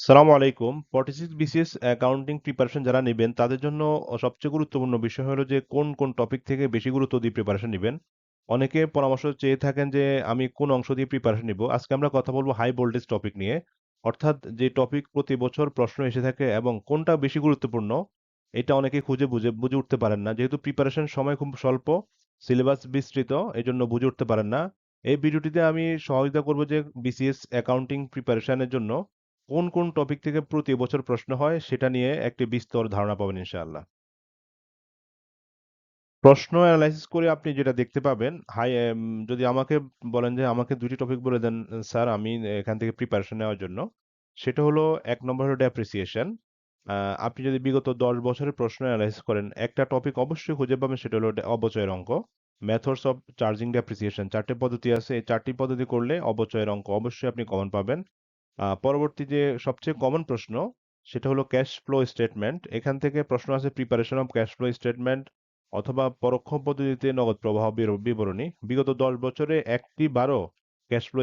সালামু আলাইকুম। 46 BCS accounting preparation যারা নিবেন তাদের জন্য সবচেয়ে গুরুত্বপূর্ণ বিষয় হলো যে কোন, কোন টপিক থেকে বেশি গুরুত্ব দিয়ে প্রিপারেশন নেবেন অনেকে পরামর্শ চেয়ে থাকেন যে আমি কোন অংশ দিয়ে প্রিপারেশন নিবো। আজকে আমরা কথা বলব হাই ভোল্টেজ টপিক নিয়ে। অর্থাৎ যে টপিক প্রতি বছর প্রশ্ন এসে থাকে এবং কোনটা বেশি গুরুত্বপূর্ণ এটা অনেকে খুঁজে বুঝে বুঝে উঠতে পারেন না। যেহেতু প্রিপারেশন সময় খুব স্বল্প, সিলেবাস বিস্তৃত এজন্য বুঝে উঠতে পারেন না। এই ভিডিওটিতে আমি সহযোগিতা করব যে বিসিএস অ্যাকাউন্টিং প্রিপারেশনের জন্য কোন, কোন টপিক থেকে প্রতি বছর প্রশ্ন হয় সেটা নিয়ে একটি বিস্তর ধারণা পাবেন ইনশাআল্লাহ। প্রশ্ন এনালাইসিস করে আপনি যেটা দেখতে পাবেন হাই যদি আমাকে বলেন যে আমাকে দুটি টপিক বলে দেন স্যার আমি এখান থেকে প্রিপারেশন নেওয়ার জন্য। সেটা হলো এক নম্বর হলো ডেপ্রিসিয়েশন। আপনি যদি বিগত ১০ বছরের প্রশ্ন এনালাইসিস করেন একটা টপিক অবশ্যই খুঁজে পাবেন সেটা হলো অবচয়ের অঙ্ক। মেথডস অফ চার্জিং ডেপ্রিসিয়েশন ৪ টি পদ্ধতি আছে। এই চারটি পদ্ধতি করলে অবচয়ের অঙ্ক অবশ্যই আপনি কমন পাবেন। পরবর্তী যে সবচেয়ে কমন প্রশ্ন সেটা হলো ক্যাশ ফ্লো স্টেটমেন্ট। এখান থেকে প্রশ্ন আছে preparation of cash flow statement অথবা পরোক্ষ পদ্ধতিতে নগদ প্রবাহ বিবরণী। বিগত ১০ বছরে একটি বারো ক্যাশ ফ্লো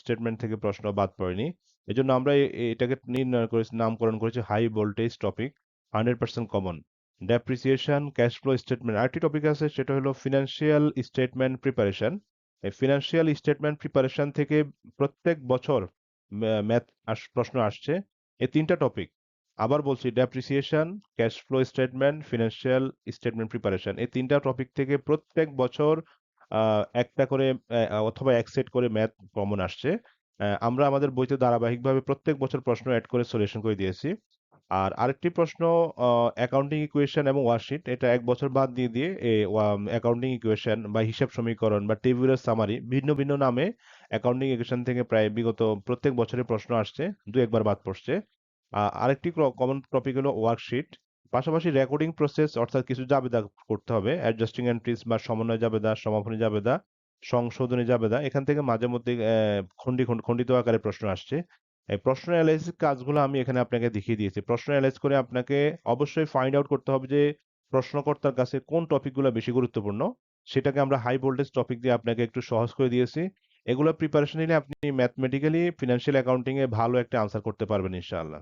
স্টেটমেন্ট থেকে প্রশ্ন বাদ পড়েনি। এজন্য আমরা এটাকে নির্ণয় করেছি নামকরণ করেছি হাই ভোল্টেজ টপিক 100% কমন। ডেপ্রিসিয়েশন, ক্যাশ ফ্লো স্টেটমেন্ট আরেকটি টপিক আছে সেটা হলো ফিনান্সিয়াল স্টেটমেন্ট প্রিপারেশন। এই ফিন্যান্সিয়াল স্টেটমেন্ট প্রিপারেশন থেকে প্রত্যেক বছর ম্যাথ প্রশ্ন আসছে। এই তিনটা টপিক। আবার বলছি depreciation, cash flow statement, financial statement preparation. এই তিনটা টপিক থেকে প্রত্যেক বছর একটা করে অথবা এক সেট করে ম্যাথ কমন আসছে। আমরা আমাদের বইতে ধারাবাহিকভাবে প্রত্যেক বছর প্রশ্ন অ্যাড করে সলিউশন করে দিয়েছি। আর আরেকটি প্রশ্ন অ্যাকাউন্টিং ইকুয়েশন এবং ওয়ার্কশিট এটা এক বছর বাদ দিয়ে, দিয়ে অ্যাকাউন্টিং ইকুয়েশন বা হিসাব সমীকরণ বা টেবিউলার সামারি ভিন্ন, ভিন্ন নামে অ্যাকাউন্টিং ইকুয়েশন থেকে প্রায় বিগত প্রত্যেক বছরের প্রশ্ন আসছে। দু একবার বাদ পড়ছে। আরেকটি কমন টপিক হলো ওয়ার্কশিট। পাশাপাশি রেকর্ডিং প্রসেস অর্থাৎ কিছু জাবেদা করতে হবে। অ্যাডজাস্টিং এন্ট্রিজ বা সমন্বয় জাবেদা, সমাপনী জাবেদা, সংশোধনী জাবেদা এখান থেকে মাঝে মধ্যে খন্ডি খণ্ডিত আকারে প্রশ্ন আসছে। এই প্রশ্ন এনালাইসিস কাজগুলো আমি এখানে আপনাকে দেখিয়ে দিয়েছি। প্রশ্ন এনালাইজ করে আপনাকে অবশ্যই ফাইন্ড আউট করতে হবে যে প্রশ্নকর্তার কাছে কোন টপিকগুলো বেশি গুরুত্বপূর্ণ। সেটাকে আমরা হাই ভোল্টেজ টপিক দিয়ে আপনাকে একটু সহজ করে দিয়েছি। এগুলো প্রিপারেশন নিলে আপনি ম্যাথমেটিক্যালি ফিনান্সিয়াল অ্যাকাউন্টিংয়ে ভালো একটা আনসার করতে পারবেন ইনশাআল্লাহ।